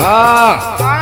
હા.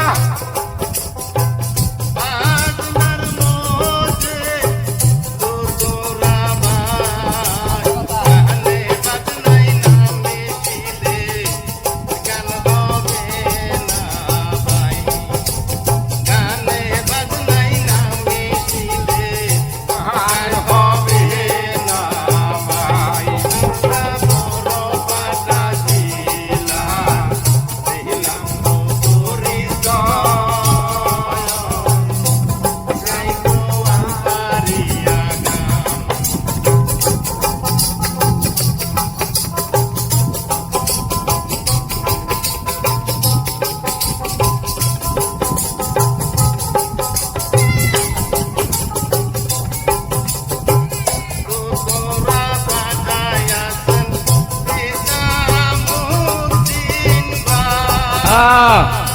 아.